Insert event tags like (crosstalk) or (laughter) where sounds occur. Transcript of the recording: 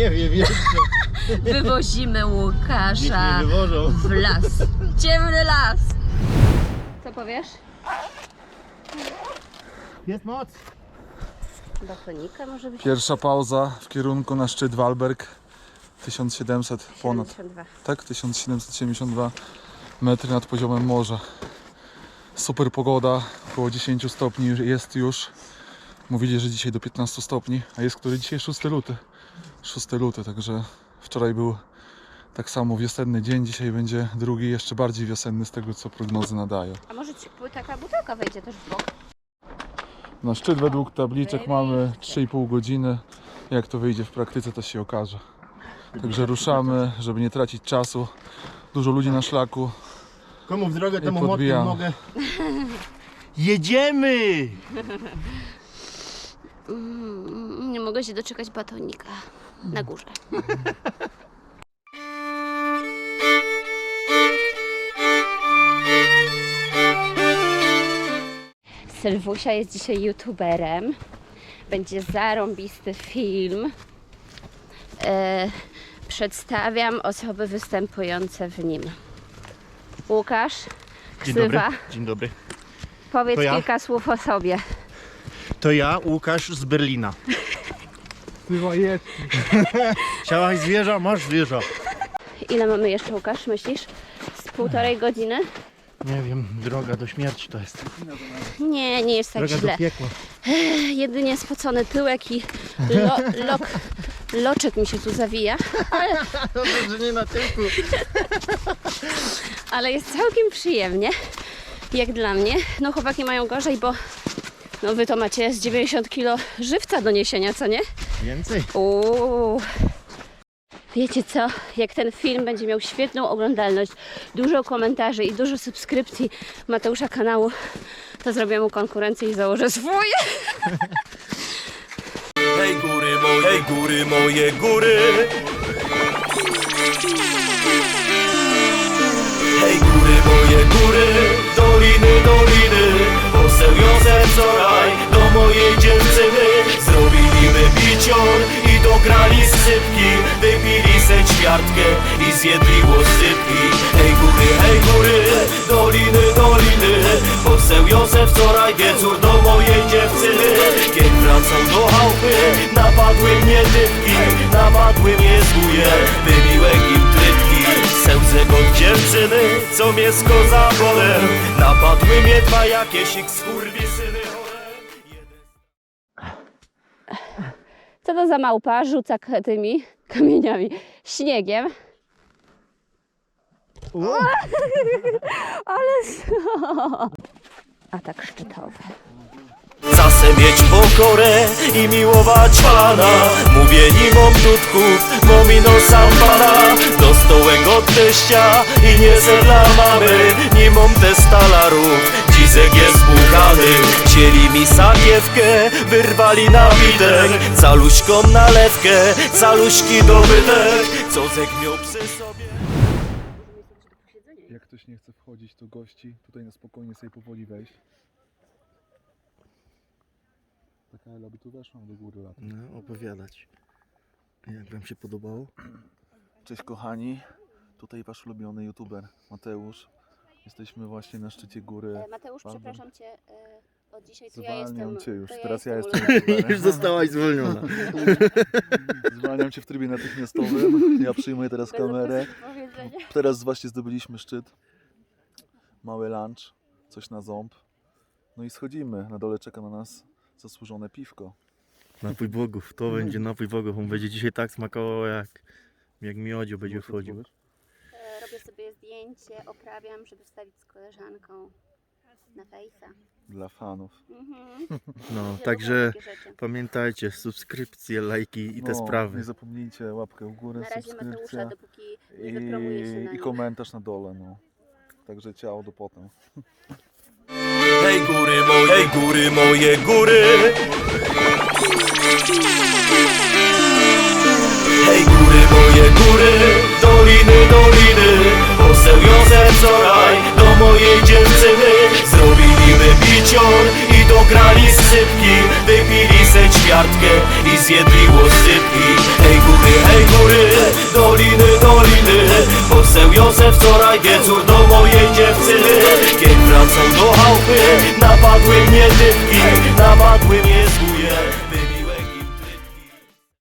Nie wiem, jeszcze. Wywozimy Niech Łukasza mnie wywożą. w las. Ciemny las. Co powiesz? Jest moc. Batonika może być? Pierwsza pauza w kierunku na szczyt Walberg. 1700 ponad, 72. tak? 1772 metry nad poziomem morza. Super pogoda, około 10 stopni jest już. Mówili, że dzisiaj do 15 stopni, a jest który dzisiaj 6 luty. 6 luty, także wczoraj był tak samo wiosenny dzień, dzisiaj będzie drugi, jeszcze bardziej wiosenny z tego co prognozy nadają. A może ci taka butelka wejdzie też w bok? Na szczyt według tabliczek mamy 3,5 godziny. Jak to wyjdzie w praktyce, to się okaże. Także ruszamy, żeby nie tracić czasu. Dużo ludzi na szlaku. Komu w drogę, temu młotkiem podbijamy. mogę. (laughs) Jedziemy! (laughs) Mm, nie mogę się doczekać batonika na górze. Sylwusia jest dzisiaj youtuberem. Będzie zarąbisty film. E, przedstawiam osoby występujące w nim. Łukasz, Dzień dobry. Dzień dobry. powiedz To ja? kilka słów o sobie. To ja, Łukasz z Berlina. (laughs) Chciałaś zwierza? Masz zwierza. Ile mamy jeszcze, Łukasz, myślisz? Z półtorej godziny? Nie wiem, droga do śmierci to jest. Nie, nie jest tak Droga źle. do piekła. Jedynie spocony tyłek i lo, lok, loczek mi się tu zawija, (laughs) Dobrze, że nie na tyłku. (laughs) ale jest całkiem przyjemnie, jak dla mnie. No chłopaki mają gorzej, bo no wy to macie z 90 kg żywca do niesienia, co nie? Więcej. Uuu. Wiecie co? Jak ten film będzie miał świetną oglądalność, dużo komentarzy i dużo subskrypcji Mateusza kanału, to zrobię mu konkurencję i założę swój. (laughs) Hej góry moje, hej góry moje góry Hej góry moje góry, doliny, doliny I zjedli łosypki Hej góry, hej góry, doliny, doliny. Poseł Józef Zoraj wieczór do mojej dziewczyny. Jak wracał do chałupy, napadły mnie typki Napadły mnie zbóje, wybiłek im trytki Sełzek od dziewczyny, co mnie z kozabolem Napadły mnie dwa jakieś ich skurwysyny. Co to za małpa? Rzuca tymi kamieniami, śniegiem. (laughs) Ale... Atak szczytowy. Zasę mieć pokorę i miłować Pana. Mówię nim o dudków, momino sam Pana Do stołek od teścia i nie se dla mamy Nim om te stalarów, dzizek jest buchany Chcieli mi sakiewkę, wyrwali napitek Caluśką nalewkę, caluśki dobytek Co zeg miał przy sobie Jak ktoś nie chce wchodzić, to gości tutaj na spokojnie sobie powoli wejść. Taka Ela by tu weszła do góry lat. No, opowiadać. Jak wam się podobało? Cześć kochani, tutaj wasz ulubiony youtuber Mateusz. Jesteśmy właśnie na szczycie góry. Mateusz, Bardzo. przepraszam Cię, e, od dzisiaj to ja Zwalniam jestem... cię już, to teraz ja jestem. (laughs) Już zostałaś zwolniona. (laughs) Zwalniam cię w trybie natychmiastowym. Ja przyjmuję teraz Bez kamerę. powiedzenia. Teraz właśnie zdobyliśmy szczyt. Mały lunch, coś na ząb. No i schodzimy. Na dole czeka na nas zasłużone piwko. Napój bogów, to będzie napój bogów. On będzie dzisiaj tak smakował jak, jak miodziu będzie wchodził. Zdjęcie, oprawiam, żeby wstawić z koleżanką na fejsa. Dla fanów. Mhm. No, także lubię takie rzeczy. pamiętajcie, subskrypcje, lajki i te No, sprawy. Nie zapomnijcie łapkę w górę, Na razie Mateusza, subskrypcja dopóki nie wypromuje się na i, i nim. komentarz na dole. No. Także ciao do potem. Hej góry moje, hej góry moje góry Poseł Józef Zoraj do mojej dziewczyny. Zrobiliby bicior i dograli sypki Wypili se ćwiartkę i zjedliło sypki Hej góry, hej góry, doliny, doliny. Poseł Józef wczoraj wieczór do mojej dziewczyny. Kiedy wracał do chałupy, napadły mnie typki Napadły mnie zbóje